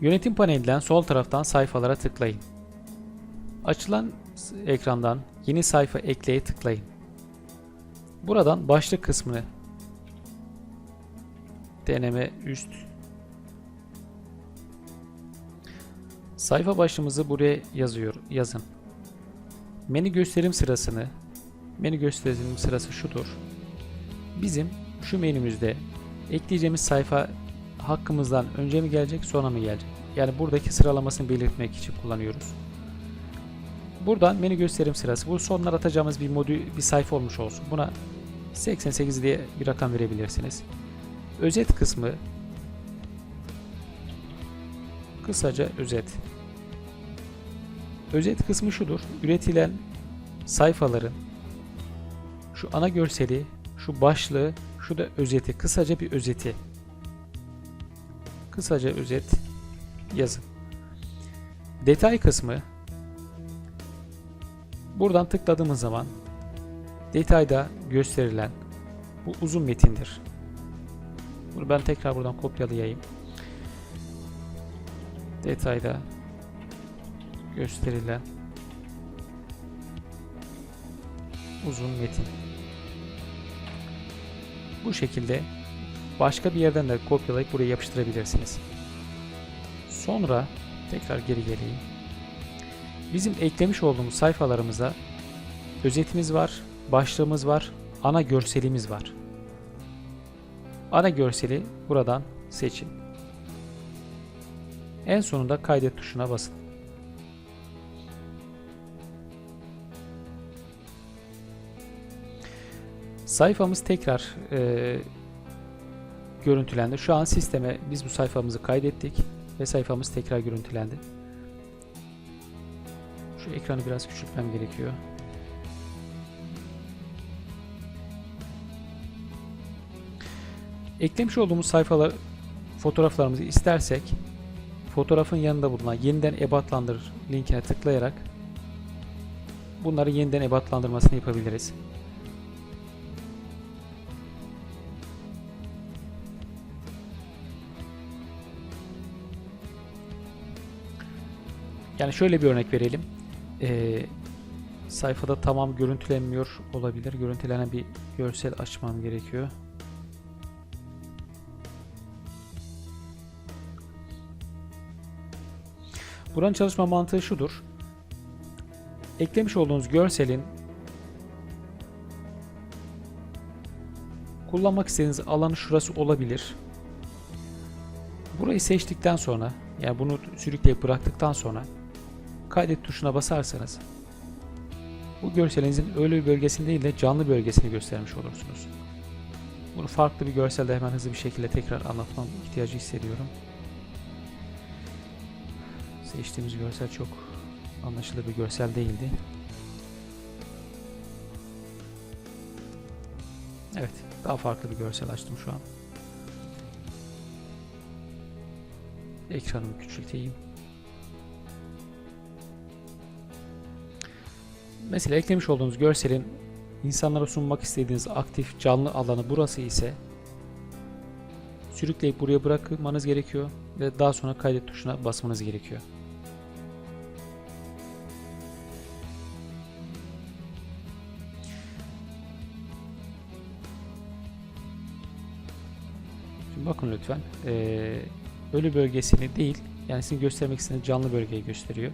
Yönetim panelinden sol taraftan sayfalara tıklayın. Açılan ekrandan yeni sayfa ekleye tıklayın. Buradan başlık kısmını deneme üst sayfa başlığımızı buraya yazıyor yazın. Menü gösterim sırasını menü gösterim sırası şudur. Bizim şu menümüzde ekleyeceğimiz sayfa hakkımızdan önce mi gelecek sonra mı gelecek? Yani buradaki sıralamasını belirtmek için kullanıyoruz. Buradan menü gösterim sırası. Bu sonlar atacağımız bir modül bir sayfa olmuş olsun. Buna 88 diye bir rakam verebilirsiniz. Özet kısmı kısaca özet. Özet kısmı şudur. Üretilen sayfaların şu ana görseli, şu başlığı, şu da özeti, kısaca bir özeti. Kısaca özet yazın. Detay kısmı buradan tıkladığımız zaman detayda gösterilen bu uzun metindir. Bunu ben tekrar buradan kopyalayayım. Detayda gösterilen uzun metin. Bu şekilde başka bir yerden de kopyalayıp buraya yapıştırabilirsiniz. Sonra tekrar geri geleyim. Bizim eklemiş olduğumuz sayfalarımıza özetimiz var, başlığımız var, ana görselimiz var. Ana görseli buradan seçin. En sonunda kaydet tuşuna basın. Sayfamız tekrar e, görüntülendi. Şu an sisteme biz bu sayfamızı kaydettik ve sayfamız tekrar görüntülendi. Şu ekranı biraz küçültmem gerekiyor. Eklemiş olduğumuz sayfalar fotoğraflarımızı istersek fotoğrafın yanında bulunan yeniden ebatlandır linkine tıklayarak bunları yeniden ebatlandırmasını yapabiliriz. Yani şöyle bir örnek verelim. Ee, sayfada tamam görüntülenmiyor olabilir. Görüntülenen bir görsel açmam gerekiyor. Buranın çalışma mantığı şudur. Eklemiş olduğunuz görselin kullanmak istediğiniz alanı şurası olabilir. Burayı seçtikten sonra yani bunu sürükleyip bıraktıktan sonra kaydet tuşuna basarsanız bu görselinizin ölü bir bölgesini değil de canlı bölgesini göstermiş olursunuz. Bunu farklı bir görselde hemen hızlı bir şekilde tekrar anlatmam ihtiyacı hissediyorum. Seçtiğimiz görsel çok anlaşılır bir görsel değildi. Evet, daha farklı bir görsel açtım şu an. Ekranımı küçülteyim. Mesela eklemiş olduğunuz görselin insanlara sunmak istediğiniz aktif canlı alanı burası ise sürükleyip buraya bırakmanız gerekiyor ve daha sonra kaydet tuşuna basmanız gerekiyor. Bakın lütfen. Ee, ölü bölgesini değil, yani sizin göstermek istediğiniz canlı bölgeyi gösteriyor.